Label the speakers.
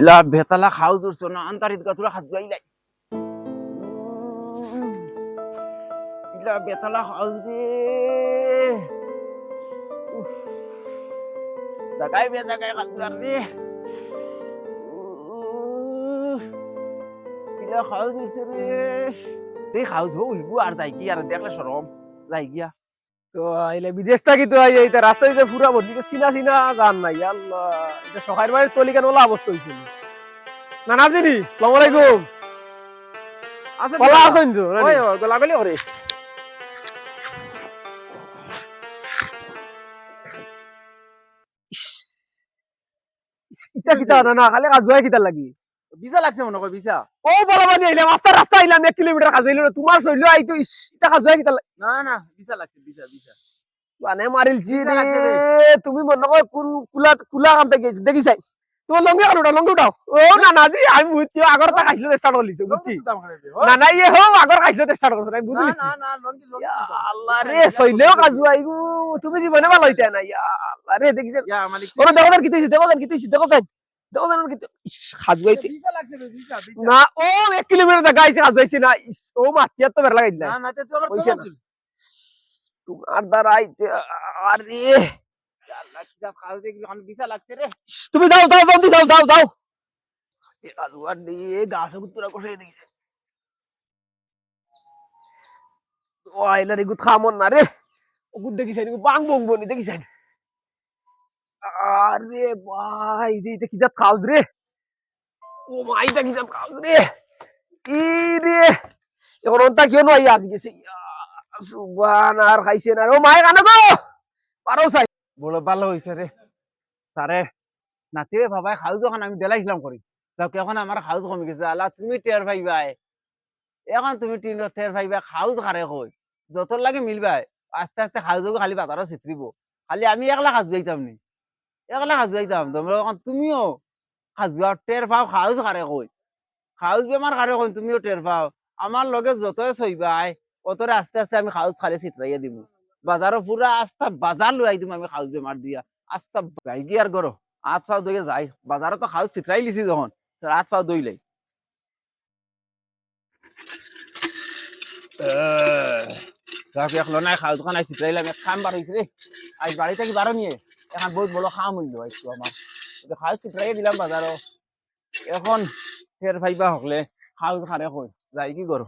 Speaker 1: ইলা বেতালা খাও জুরছো না আন্তারিত গাতুরা হাত গাইলাই ইলা বেতালা খাও রে। জাগাই বে, জাগাই খালুয়ার রে। ইলা খাও জুরছে রে তুই খাও ঝো হিগু আর যাই কি আর দেখলে সরম যাই গিয়া
Speaker 2: তো আইলে বিদেশটা কি তো এইটা রাস্তায় যে পুরা বদলি সিনা সিনা জান নাই আল্লাহ। এটা সকালের বাড়ি চলি কেন ওলা অবস্থা হয়েছিল না না জিনি সালাম আলাইকুম।
Speaker 1: আছে
Speaker 2: ভালো আছেন তো
Speaker 1: ওই ওই গোলাগুলি করে
Speaker 2: ইটা কিতা? না না খালি কাজ হয় কিতা লাগি।
Speaker 1: ভিসা লাগছে মনে কর ভিসা
Speaker 2: ও বড় বানি আইলাম রাস্তা রাস্তা আইলাম এক কিলোমিটার কাজ হইল তোমার শৈল আইতো ইটা কাজ হয় কিতা
Speaker 1: না না ভিসা লাগছে ভিসা ভিসা
Speaker 2: মানে
Speaker 1: লাগছে
Speaker 2: রে তুমি মনে করো কোন কুলা কুলা কাম থেকে দেখি চাই তোমার লঙ্গি কাটো ওটা লঙ্গি উঠাও। ও না না দি আমি বুঝছি আগর তা খাইছিল স্টার্ট হলিছে বুঝছি? না না ইয়ে হো আগর খাইছিল স্টার্ট করছ আমি বুঝি
Speaker 1: না না লঙ্গি লঙ্গি
Speaker 2: আল্লাহ রে শৈলেও কাজু আইগু তুমি জীবনে ভালো হইতে না ইয়া আল্লাহ রে দেখিছ
Speaker 1: ইয়া মালিক
Speaker 2: ওরে দেখো কি তুইছি দেখো কি তুইছি দেখো না ও এক কিলোমিটার দেখা না ও মাতিয়া তো বের লাগাই
Speaker 1: তোমার
Speaker 2: আরে। তুমি যাও যাও জলদি যাও যাও যাও। এ কাজু আর দিয়ে গাছ গুতুরা কষে দিছে। ও আইলা গুত খামন না রে। ও গুত বাং বং বনি দেখিছেন। আরে ভাই রে এটা কি জাত খাওজ রে। ও মাই এটা কি জাত খাওজ রে। ই রে এখন ওটা কেউ নয় আজ গেছে? সুবান আর খাইছে না রে। ও মাই কানে গো পারো সাই
Speaker 1: বড় ভালো হইছে রে। তারে নাতিরে বাবাই খাও যখন আমি দেলাইছিলাম করি যাক এখন আমার খাউজ কমে গেছে। আল্লাহ, তুমি টের পাইবাই এখন তুমি টের পাইবা খাউজ খারে কই যত লাগে মিলবাই। আস্তে আস্তে খাউজ খালি বাজারও চিত্রিব খালি আমি একলা খাজ গাইতাম নি। একলা খাজ গাইতাম তোমরা এখন তুমিও খাজ গাও টের পাও খাউজ খারে কই খাউজ বেমার খারে কই তুমিও টের পাও। আমার লগে যতই চইবাই অতরে আস্তে আস্তে আমি খাউজ খারে চিত্রাইয়া দিব বাজারও পুরা আস্তা বাজার লই আইদিম আমি খাউজ বেমার দিয়া। আস্তা যাই কি আর করো আত পাও দইয়ে যাই বাজারও তো খাউজ চিত্রাই লিছি যখন আত পাও দইলাই যাক এক লনাই খাউজ খান আই চিত্রাইলাম এক খাম বার হইছে রে আজ বাড়ি থেকে বারো নিয়ে এখন বহুত বড় খাম আইসু আমার তো খাউজ চিত্রাই দিলাম বাজারও এখন ফের ভাইবা হকলে খাউজ খারে কই যাই কি করো